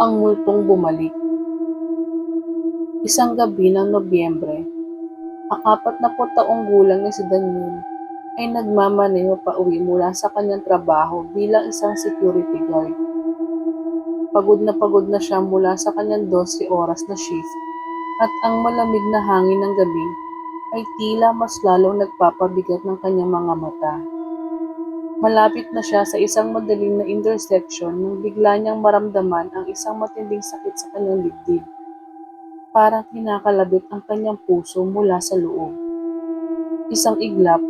Ang multong bumalik. Isang gabi ng Nobyembre, ang apat na po taong gulang ni si Daniel ay nagmamaneho pa uwi mula sa kanyang trabaho bilang isang security guard. Pagod na pagod na siya mula sa kanyang 12 oras na shift at ang malamig na hangin ng gabi ay tila mas lalong nagpapabigat ng kanyang mga mata. Malapit na siya sa isang madaling na intersection nang bigla niyang maramdaman ang isang matinding sakit sa kanyang dibdib. Parang kinakalabit ang kanyang puso mula sa loob. Isang iglap,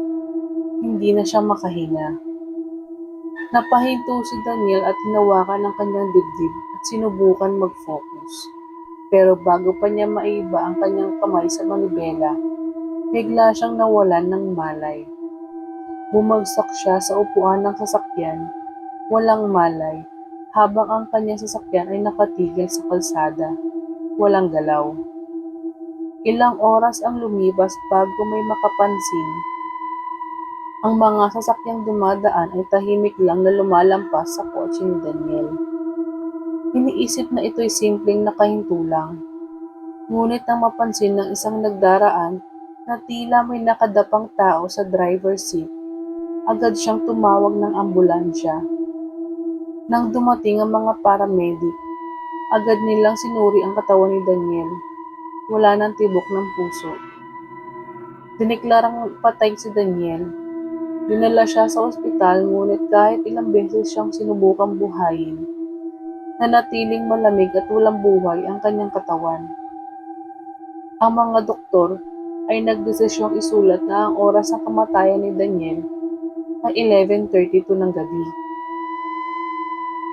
hindi na siya makahinga. Napahinto si Daniel at hinawakan ng kanyang dibdib at sinubukan mag-focus. Pero bago pa niya maiba ang kanyang kamay sa manibela, bigla siyang nawalan ng malay. Bumagsak siya sa upuan ng sasakyan, walang malay, habang ang kanyang sasakyan ay nakatigil sa kalsada, walang galaw. Ilang oras ang lumipas bago may makapansin. Ang mga sasakyang dumadaan ay tahimik lang na lumalampas sa kotse ni Daniel. Iniisip na ito'y simpleng nakahinto lang. Ngunit nang mapansin ng isang nagdaraan na tila may nakadapang tao sa driver's seat, agad siyang tumawag ng ambulansya. Nang dumating ang mga paramedic, agad nilang sinuri ang katawan ni Daniel. Wala nang tibok ng puso. Diniklarang patay si Daniel. Dinala siya sa ospital ngunit kahit ilang beses siyang sinubukang buhayin, nanatiling malamig at walang buhay ang kanyang katawan. Ang mga doktor ay nagdesisyong isulat na ang oras ng kamatayan ni Daniel ay 11.32 ng gabi.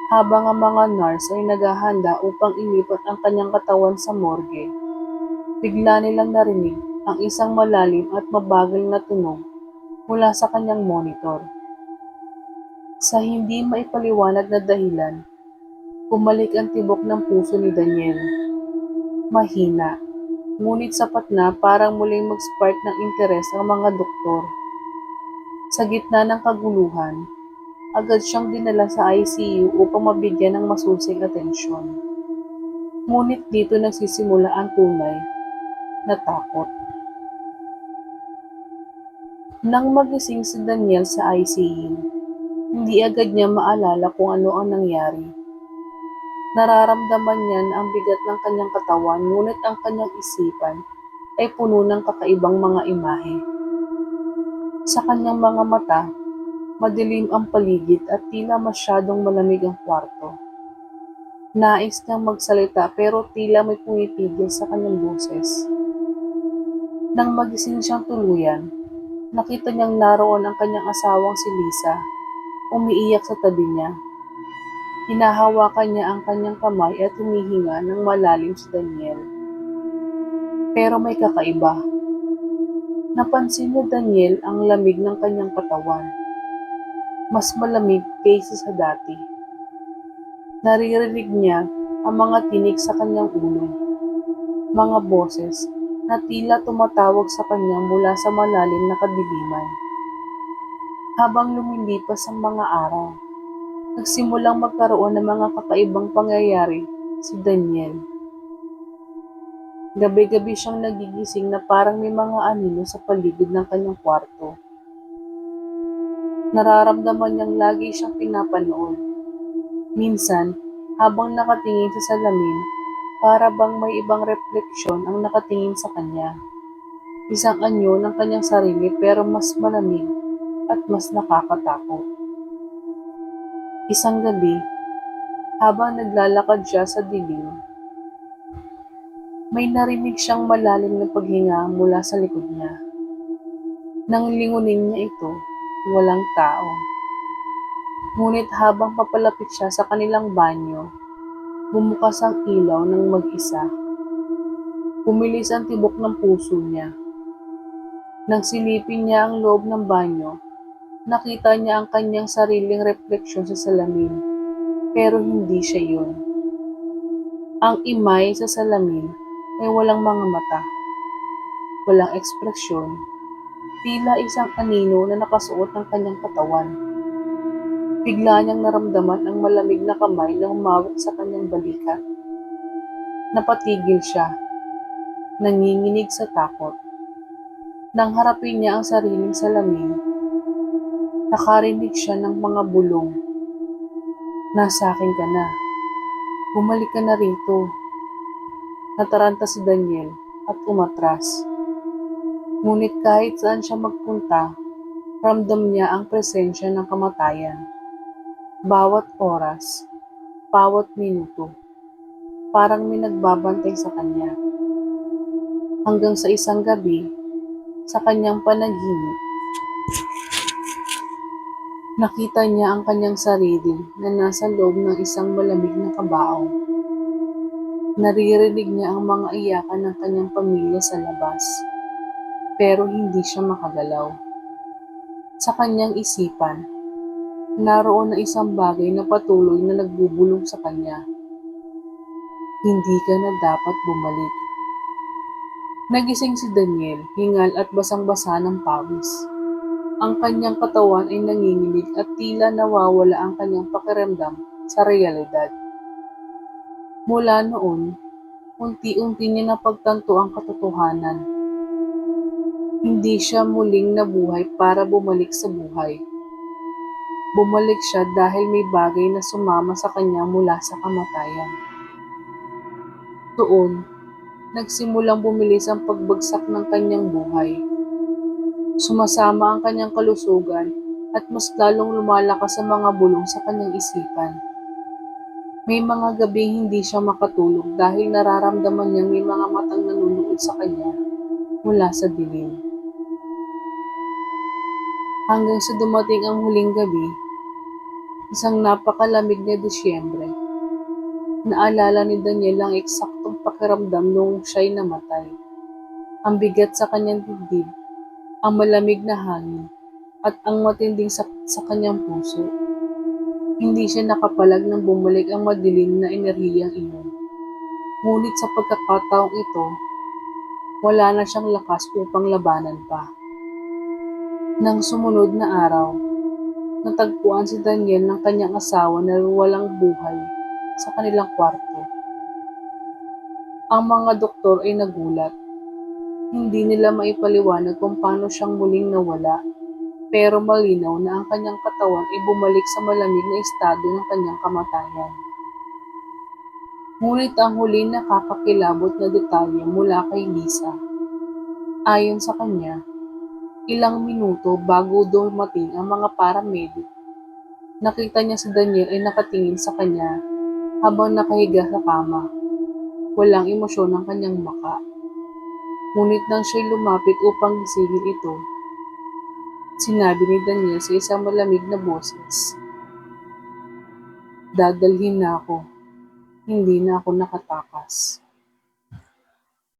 Habang ang mga nurse ay naghahanda upang ilipat ang kanyang katawan sa morgue, bigla nilang narinig ang isang malalim at mabagal na tunog mula sa kanyang monitor. Sa hindi maipaliwanag na dahilan, bumalik ang tibok ng puso ni Daniel. Mahina, ngunit sapat na parang muling mag-spark ng interes ang mga doktor. Sa gitna ng kaguluhan, agad siyang dinala sa ICU upang mabigyan ng masusing atensyon. Ngunit dito nagsisimula ang tunay na takot. Nang magising si Daniel sa ICU, hindi agad niya maalala kung ano ang nangyari. Nararamdaman niya na ang bigat ng kanyang katawan ngunit ang kanyang isipan ay puno ng kakaibang mga imahe. Sa kanyang mga mata, madilim ang paligid at tila masyadong malamig ang kwarto. Nais niyang magsalita pero tila may pumipigil sa kanyang boses. Nang magising siyang tuluyan, nakita niyang naroon ang kanyang asawang si Lisa, umiiyak sa tabi niya. Hinahawakan niya ang kanyang kamay at humihinga ng malalim si Daniel. Pero may kakaiba. Napansin ni Daniel ang lamig ng kanyang katawan. Mas malamig kaysa sa dati. Naririnig niya ang mga tinig sa kanyang ulo. Mga boses na tila tumatawag sa kanya mula sa malalim na kadiliman. Habang lumilipas ang mga araw, nagsimulang magkaroon ng mga kakaibang pangyayari si Daniel. Gabi-gabi siyang nagigising na parang may mga anino sa paligid ng kanyang kwarto. Nararamdaman niyang lagi siyang pinapanood. Minsan, habang nakatingin sa salamin, para bang may ibang refleksyon ang nakatingin sa kanya. Isang anyo ng kanyang sarili pero mas malamig at mas nakakatakot. Isang gabi, habang naglalakad siya sa dilim, may narinig siyang malalim na paghinga mula sa likod niya. Nang lingunin niya ito, walang tao. Ngunit habang papalapit siya sa kanilang banyo, bumukas ang ilaw ng mag-isa. Pumilis ang tibok ng puso niya. Nang silipin niya ang loob ng banyo, nakita niya ang kanyang sariling refleksyon sa salamin, pero hindi siya yun. Ang imay sa salamin ay walang mga mata, walang ekspresyon, tila isang anino na nakasuot ng kanyang katawan. Bigla niyang naramdaman ang malamig na kamay na humawak sa kanyang balikat. Napatigil siya, nanginginig sa takot. Nang harapin niya ang sariling salamin, nakarinig siya ng mga bulong. Nasa akin ka na. Bumalik ka na rito. Nataranta si Daniel at umatras. Ngunit kahit saan siya magpunta, ramdam niya ang presensya ng kamatayan. Bawat oras, bawat minuto, parang may nagbabantay sa kanya. Hanggang sa isang gabi, sa kanyang panaginip, nakita niya ang kanyang sarili na nasa loob ng isang malamig na kabaong. Naririnig niya ang mga iyakan ng kanyang pamilya sa labas, pero hindi siya makagalaw. Sa kanyang isipan, naroon na isang bagay na patuloy na nagbubulong sa kanya. Hindi ka na dapat bumalik. Nagising si Daniel, hingal at basang-basa ng pawis. Ang kanyang katawan ay nanginginig at tila nawawala ang kanyang pakiramdam sa realidad. Mula noon, unti-unti niya napagtanto ang katotohanan. Hindi siya muling nabuhay para bumalik sa buhay. Bumalik siya dahil may bagay na sumama sa kanya mula sa kamatayan. Doon, nagsimulang bumilis ang pagbagsak ng kanyang buhay. Sumasama ang kanyang kalusugan at mas lalong lumalakas ang mga bulong sa kanyang isipan. May mga gabing hindi siya makatulog dahil nararamdaman niyang may mga matang nanunood sa kanya mula sa dilim. Hanggang sa dumating ang huling gabi, isang napakalamig na Disyembre. Naalala ni Daniel ang eksaktong pakiramdam noong siya'y namatay. Ang bigat sa kanyang dibdib, ang malamig na hangin, at ang matinding sakit sa kanyang puso. Hindi siya nakapalag nang bumalik ang madilim na enerhiyang iyon. Ngunit sa pagkakataong ito, wala na siyang lakas upang labanan pa. Nang sumunod na araw, natagpuan si Daniel ng kanyang asawa na walang buhay sa kanilang kwarto. Ang mga doktor ay nagulat. Hindi nila maipaliwanag kung paano siyang muling nawala, pero malinaw na ang kanyang katawan ay bumalik sa malamig na estado ng kanyang kamatayan. Ngunit ang huli nakakakilabot na detalye mula kay Lisa. Ayon sa kanya, ilang minuto bago dumating ang mga paramedic, nakita niya si Daniel ay nakatingin sa kanya habang nakahiga sa kama. Walang emosyon ang kanyang maka. Ngunit nang siya'y lumapit upang gisingin ito, sinabi ni Daniel sa isang malamig na boses, Dadalhin na ako. Hindi na ako nakatakas.